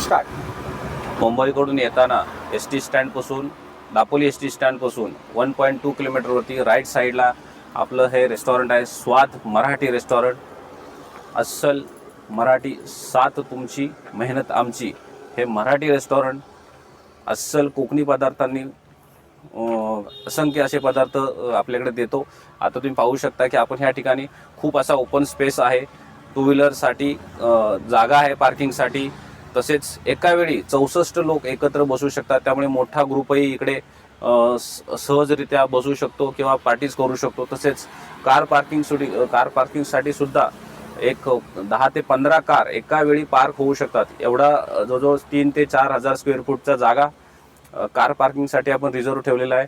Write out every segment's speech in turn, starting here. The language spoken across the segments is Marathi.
स्टार्ट मुंबईकडून येताना एस टी स्टँडपासून दापोली एस टी स्टँडपासून वन पॉईंट टू किलोमीटरवरती राईट साईडला आपलं हे रेस्टॉरंट आहे स्वाद मराठी रेस्टॉरंट अस्सल मराठी साथ तुमची मेहनत आमची. हे मराठी रेस्टॉरंट अस्सल कोकणी पदार्थांनी असंख्य असे पदार्थ आपल्याकडे देतो. आता तुम्ही पाहू शकता की आपण ह्या ठिकाणी खूप असा ओपन स्पेस आहे. टू व्हीलरसाठी जागा आहे पार्किंगसाठी तसेच एका वेळी चौसष्ट लोक एकत्र बसू शकतात. त्यामुळे मोठा ग्रुपही इकडे स- सहजरित्या बसू शकतो किंवा पार्टीज करू शकतो. तसेच कार पार्किंग सुटी कार पार्किंगसाठी सुद्धा एक दहा ते पंधरा कार एका वेळी पार्क होऊ शकतात. एवढा जवळजवळ तीन ते चार हजार स्क्वेअर फूटचा जागा कार पार्किंगसाठी आपण रिझर्व ठेवलेला आहे.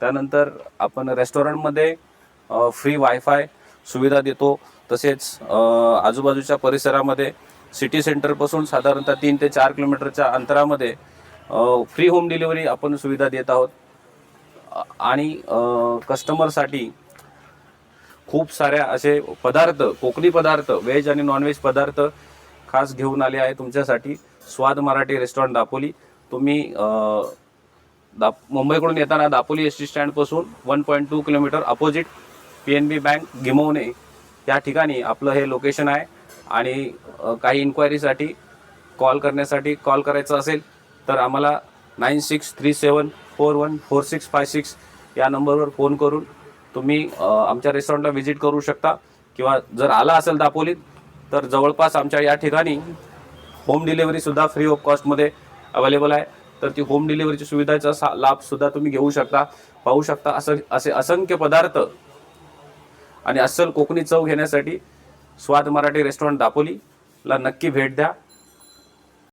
त्यानंतर आपण रेस्टॉरंटमध्ये फ्री वायफाय सुविधा देतो. तसेच आजूबाजूच्या परिसरामध्ये सिटी सेंटरपासून साधारणतः तीन ते चार किलोमीटरच्या अंतरामध्ये फ्री होम डिलिव्हरी आपण सुविधा देत आहोत. आणि कस्टमरसाठी खूप साऱ्या असे पदार्थ कोकणी पदार्थ व्हेज आणि नॉनव्हेज पदार्थ खास घेऊन आले आहे तुमच्यासाठी. स्वाद मराठी रेस्टॉरंट दापोली. तुम्ही दाप दा मुंबईकडून येताना Dapoli S T स्टँडपासून one point two kilometre opposite P N B bank Gimhavane या ठिकाणी आपलं हे लोकेशन आहे. आणि काही इन्क्वायरीसाठी कॉल करण्यासाठी कॉल करायचा असेल तर आम्हाला nine six three seven four one four six five six या नंबरवर फोन करून तुम्ही आमच्या रेस्टॉरंटला व्हिजिट करू शकता. किंवा जर आला असेल दापोलीत तर जवळपास आमच्या या ठिकाणी होम डिलेवरीसुद्धा फ्री ऑफ कॉस्टमध्ये अवेलेबल आहे. तर ती होम डिलेवरीची सुविधाचा सा लाभसुद्धा तुम्ही घेऊ शकता पाहू शकता. असं असे असंख्य पदार्थ आणि अस्सल कोकणी चव घेण्यासाठी स्वाद मराठी रेस्टॉरंट दापोलीला नक्की भेट द्या.